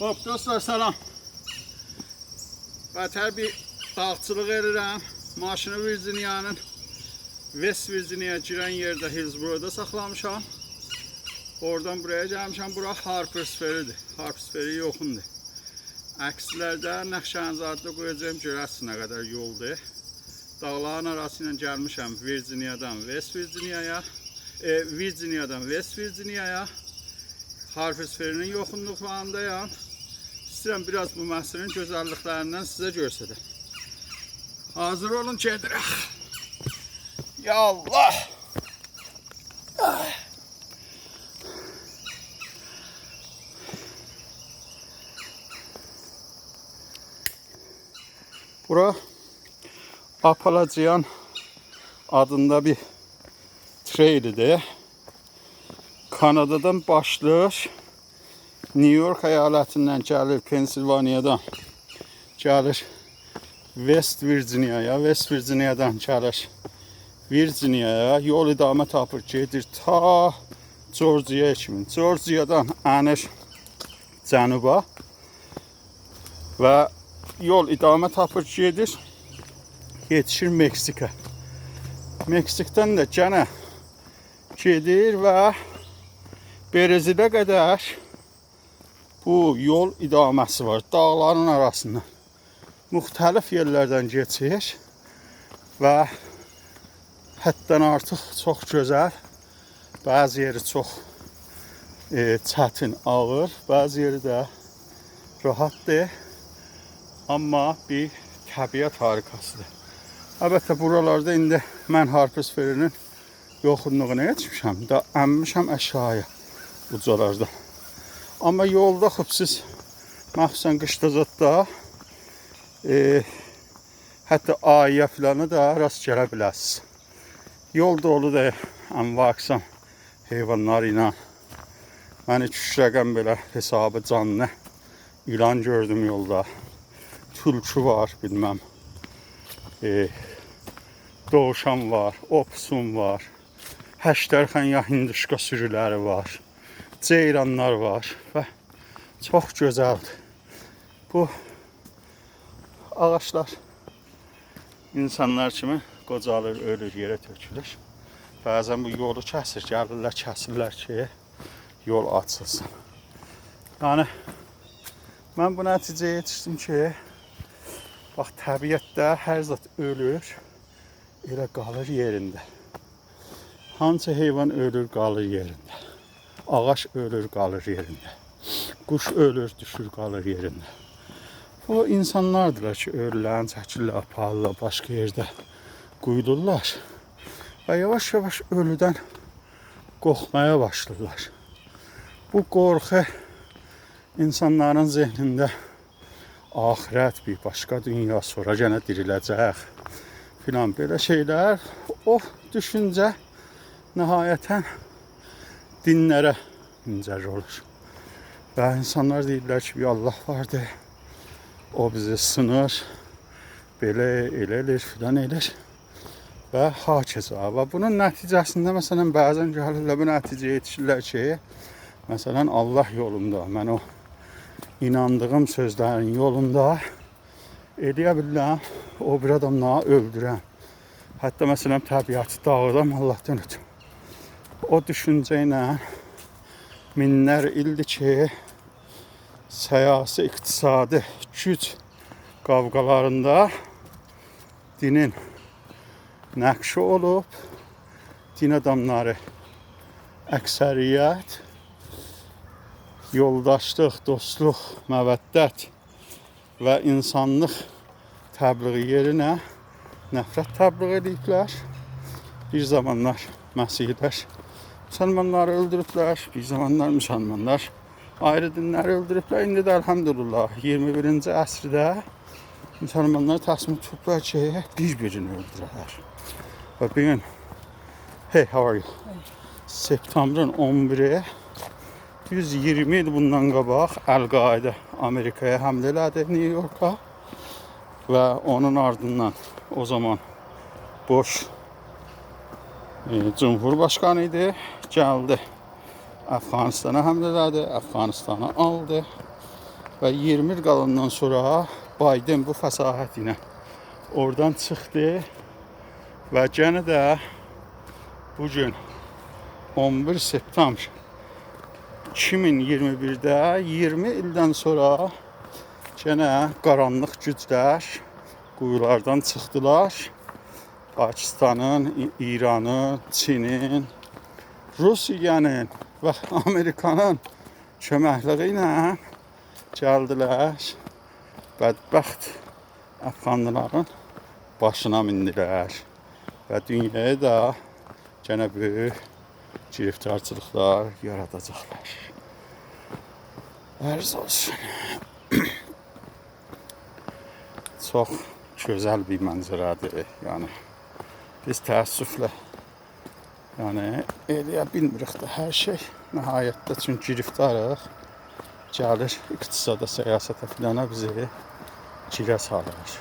Hop dostlar salam. Qatar bir dağçılıq edirəm. Maşını Virginiyanın West Virginia girən yerdə Hillsborough-da saxlamışam. Oradan buraya gəlmişəm. Bura Harpersfer'idir. Harpersfer'i yoxundur. Əkslərdə Nəxşanzadda qoyacağım görəsiniz nə qədər yoldur. Dağların arası ilə gəlmişəm Virginiyadan West Virginiya-ya. E, Virginiyadan West Virginiya-ya. Harpersfer'in yoxunluqlarındayam. İstəyirəm biraz bu məhsulun gözəlliklərindən sizə göstərəm. Hazır olun gedirək. Ya Allah! Bura Apalacian adında bir trail'dir. Kanadadan başlayır. New York eyaletinden gəlir, Pensilvaniyadan gəlir West Virginia'ya, West Virginia'dan gəlir Virginia'ya yol idamə tapır, gedir ta Georgia'ya kimi. Georgia'dan ənir cənuba və yol idamə tapır, gedir yetişir Meksika. Meksikdən də gənə gedir və Berezilə qədər bu yol idaməsi var. Dağların arasından müxtəlif yerlərdən keçir və həddən artıq çox gözəl, bəzi yeri çox e, çətin, ağır, bəzi yeri də rahatdır. Amma bir təbiət harikasıdır. Əlbəttə buralarda indi mən Harpersferinin yoxunluğuna yetişmişəm. Da əmmişəm aşağıya ucalarda. Amma yolda xüsusiz məxsusən qışda zətdə e, hətta ayıya filanı da rast gələ bilərsiniz. Yol doludur ənva aqsam heyvanlar ilə. Mən iki üç rəqəm belə hesabı canlı ilan gördüm yolda. Tulçu var, bilməm. E, doğuşan var, opsun var. Həştərxən ya hinduşka sürüləri var. Ceyranlar var və çox gözəldir. Bu ağaçlar insanlar kimi qocalır, ölür, yerə tökülür. Bəzən bu yolu kəsir, gəlirlər, kəsirlər ki, yol açılsın. Yəni mən bu nəticəyə yetişdim ki, bax təbiətdə hər zat ölür, elə qalır yerində. Hansı heyvan ölür, qalır yerində. Ağaç ölür, qalır yerində. Quş ölür, düşür, qalır yerində. O insanlardılar ki, ölürlər, çəkirlər, aparırlar başqa yerdə quyulurlar. Və yavaş-yavaş ölüdən qorxmaya başlayırlar. Bu qorxu insanların zehnində axirət bir başqa dünya sonra yenə diriləcək filan belə şeylər o düşüncə nəhayətən dinlərə incər olur. Və insanlar deyirlər ki, bir Allah vardır. O bizi sınır. Belə elə elir, filan elir. Və hakeza. Və bunun nəticəsində məsələn bəzən gəlirlər bu nəticəyə yetişirlər ki, məsələn Allah yolunda, mən o inandığım sözlərin yolunda eləyə bilirəm, o bir adamları öldürəm. Hətta məsələn təbiəti dağıdam Allahdan ötürü. O düşüncə ilə minlər ildir ki, siyasi, iqtisadi güc qavqalarında dinin nəqşi olub, din adamları əksəriyyət yoldaşlıq, dostluq, məvəddət və insanlıq təbliği yerinə nifrət təbliğ ediblər. Bir zamanlar Məsihlər Müslümanları öldürüblər, bir zamanlar müsəlmanlar ayrı dinləri öldürüblər. İndi də elhamdülillah 21-ci əsrdə müsəlmanlar təsmin tutublar ki, bir-birini öldürərlər. Və bu gün Hey, how are you? Septembrın 11-i 120 il bundan qabaq Əl-Qaidə Amerikaya həmlə elədi New Yorka və onun ardından o zaman e, Cumhurbaşkanı idi. Gəldi Əfqanistana həmlə elədi, Əfqanistanı aldı Və 20 il qalandan sonra Biden bu fəsahət oradan çıxdı və yenə də bu gün 11 septembr 2021-də 20 ildən sonra yenə qaranlıq güclər quyulardan çıxdılar. Pakistanın, İranın, Çinin, Rusiyanın və Amerikanın köməkliyi ilə gəldilər. Bədbəxt Əfqanlıların başına mindilər və dünyaya da gənə böyük giriftarçılıqlar yaradacaqlar. Ərz olsun. Çox gözəl bir mənzərədir. Yəni biz təəssüflə yəni eləyə bilmirik də hər şey nəhayətdə çünki giriftarıq. Gəlir iqtisada, siyasətə filana bizi girə salır.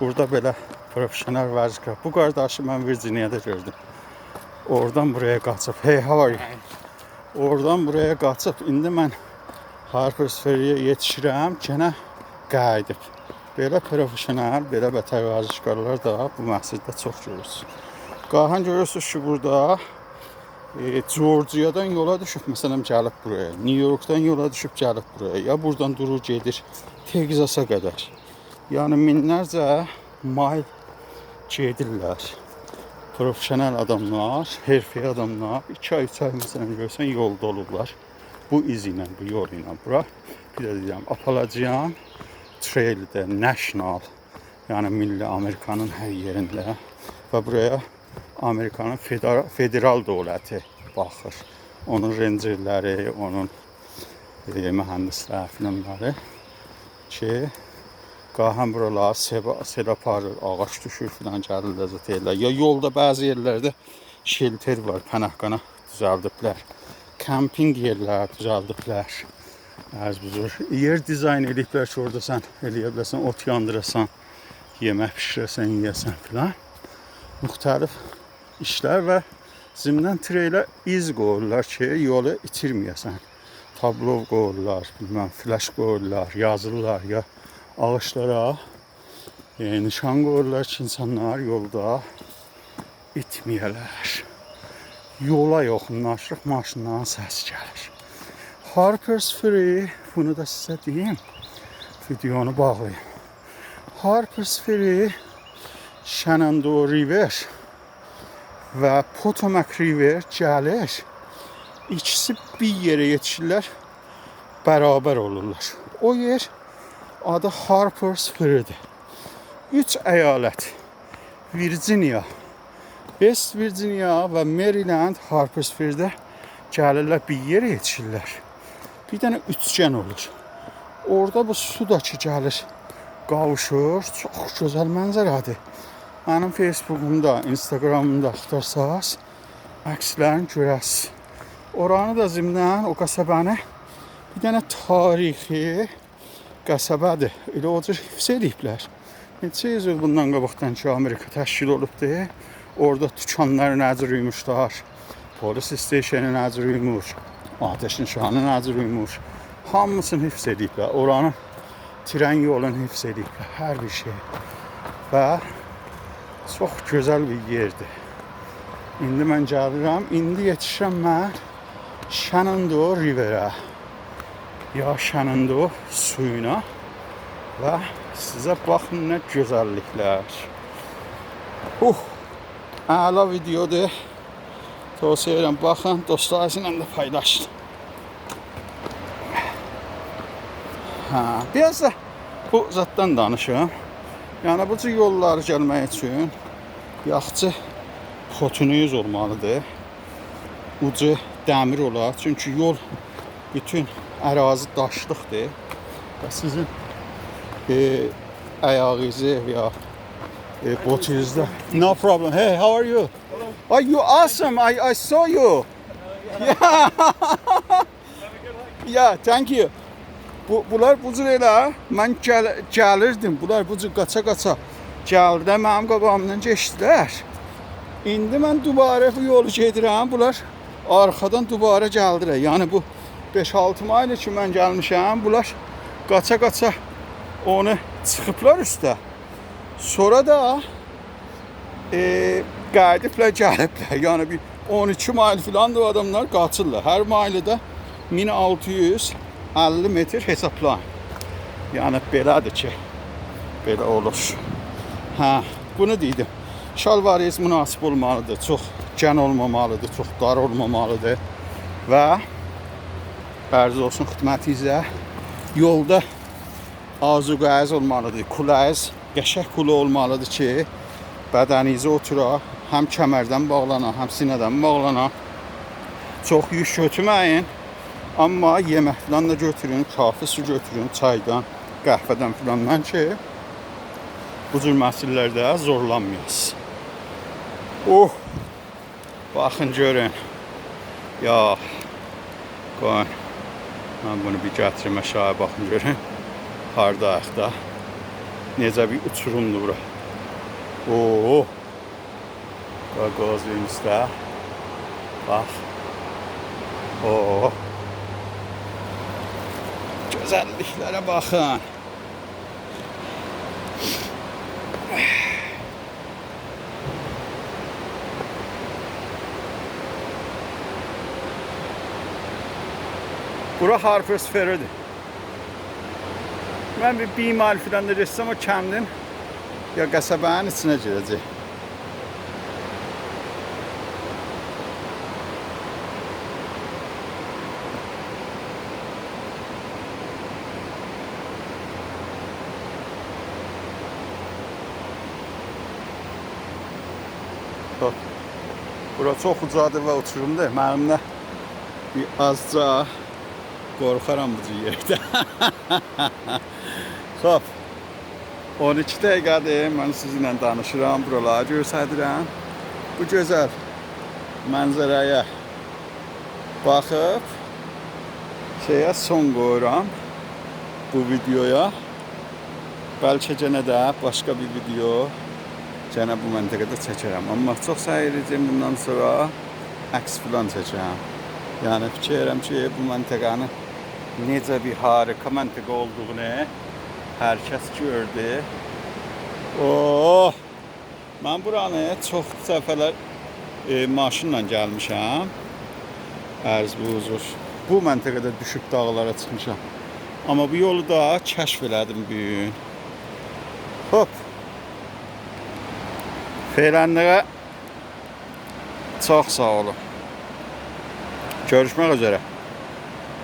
Burada belə professional vəzifə. Bu qardaşı mən Virginiyada gördüm. Oradan buraya qaçıb. Hey, how are you? Oradan buraya qaçıb. İndi mən Harper's Ferry-yə yetişirəm. Gənə qayıdıb. Belə professional, belə bətər vəzifkarlar da bu məsciddə çox görürsünüz. Qahan görürsünüz ki, burada e, Georgia'dan yola düşüb məsələn gəlib buraya. New Yorkdan yola düşüb gəlib buraya. Ya buradan durur gedir Texasa qədər. Yəni minlərcə mayl gedirlər. Professional adamlar, herfəyə adamlar 2 ay, 3 ay məsələn görsən yolda olublar. Bu iz ilə, bu yol ilə bura. Bir də deyirəm, Appalachian Trail'də National, yəni milli Amerikanın hər yerində və buraya Amerikanın federal, federal dövləti baxır. Onun rencerləri, onun e, mühəndislər filanları ki, qahan buralar sel aparır, ağac düşür filan gəlirlər zət ellər. Ya yolda bəzi yerlərdə şelter var, pənahqana düzəldiblər. Kamping yerlər düzəldiblər. Ərz buzur. Yer dizayn ediblər ki, orada sən eləyə biləsən, ot yandırasan, yemək bişirəsən, yeyəsən filan. Müxtəlif işlər və zimdən treylə iz qoyurlar ki, yolu itirməyəsən. Tablov qoyurlar, bilməm, flash qoyurlar, yazırlar ya ağaçlara e, nişan qoyurlar ki, insanlar yolda itməyələr. Yola yaxınlaşırıq, maşından səs gəlir. Harper's Ferry, bunu da sizə deyim, videonu bağlayayım. Harper's Ferry, Shenandoah River və Potomac River gəlir. İkisi bir yerə yetişirlər, bərabər olurlar. O yer adı Harper's Ferry'dir. Üç əyalət, Virginia, West Virginia və Maryland Harper's Ferry'də gəlirlər bir yerə yetişirlər. Bir dənə üçgən olur. Orada bu su da ki gəlir, qavuşur. Çox gözəl mənzərədir. Mənim Facebookumda, Instagramımda axtarsaz, əkslərini görəsiz. Oranı da zimdən o qəsəbəni bir dənə tarixi qəsəbədir. Elə o cür hifz ediblər. Neçə yüz il bundan qabaqdan ki Amerika təşkil olubdu. Orada tükanlar nəzir yuymuşlar. Polis isteyişəni nəzir yuymur. Ateş nişanı nəzir yuymur. Hamısını hifz ediblər. Oranın tren yolunu hifz ediblər. Hər bir şey. Və çox gözəl bir yerdir. İndi mən gəlirəm. İndi yetişirəm mən Shenandoah Riverə. Ya Shenandoah suyuna və sizə baxın nə gözəlliklər. Uh, əla videodur. Tavsiye ederim. Bakın dostlarınızla da paylaşın. Ha, biraz da bu zatdan danışım. Yəni bu cür yolları gəlmək üçün yaxçı potunuz olmalıdır. Ucu dəmir olar. Çünki yol bütün ərazi daşlıqdır. Və sizin e, ayağınızı ya e, botunuzda No problem. Hey, how are you? Oh, you awesome. I, I saw you. Yeah. yeah, thank you. Bu, bunlar bu cür elə mən gəl, gəlirdim. Bunlar bu cür qaça-qaça gəldi mənim qabağımdan keçdilər. İndi mən dubara bu yolu gedirəm. Bunlar arxadan dubara gəldilər. Yəni bu 5-6 maylı ki mən gəlmişəm. Bunlar qaça-qaça onu çıxıblar üstə. Sonra da e, qayıdıblar, gəliblər. Yəni bir 12 mayl filan da adamlar qaçırlar. Hər maylıda 1650 metr hesablayın. Yəni belədir ki, belə olur. Hə, bunu dedim. Şalvarınız münasib olmalıdır. Çox gən olmamalıdır, çox dar olmamalıdır. Və ərz olsun xidmətinizə yolda azuqəyiz olmalıdır. Kuləyiz qəşəng kulu olmalıdır ki, bədəninizə otura, həm kəmərdən bağlana, həm sinədən bağlana. Çox yük götürməyin. Amma yemək falan da götürün, kafi su götürün, çaydan, qəhvədən filandan ki, bu cür məsələlərdə zorlanmayasınız. Oh! Baxın görün. Ya. Qoyun. Mən bunu bir gətirim aşağı baxın görün. Hardayıq da. Necə bir uçurumdur bura. Oo. Qazın üstə. Bax. Oo. Gözəlliklərə baxın. Bura Harper's Ferry'dir. Mən bir bir mil filan da ressam o kəndin ya qəsəbənin içinə girəcək. Bax, Bura çox ucadır və uçurumdur. Mənimlə azca qorxaram bu yerdə. Xoş. 12 dəqiqədir mən sizinlə danışıram, buraları göstərirəm. Bu gözəl mənzərəyə baxıb şeyə son qoyuram bu videoya. Bəlkə yenə də başqa bir video yenə bu məntəqədə çəkərəm. Amma çox səy edəcəm bundan sonra əks filan çəkərəm. Yəni fikir edirəm ki, bu məntəqənin necə bir harika məntəqə olduğunu hər kəs gördü. Oh! Mən buranı çox dəfələr e, maşınla gəlmişəm. Ərz bu huzur. Bu məntəqədə düşüb dağlara çıxmışam. Amma bu yolu da kəşf elədim bu gün. Hop. Feylənlərə çox sağ olun. Görüşmək üzrə.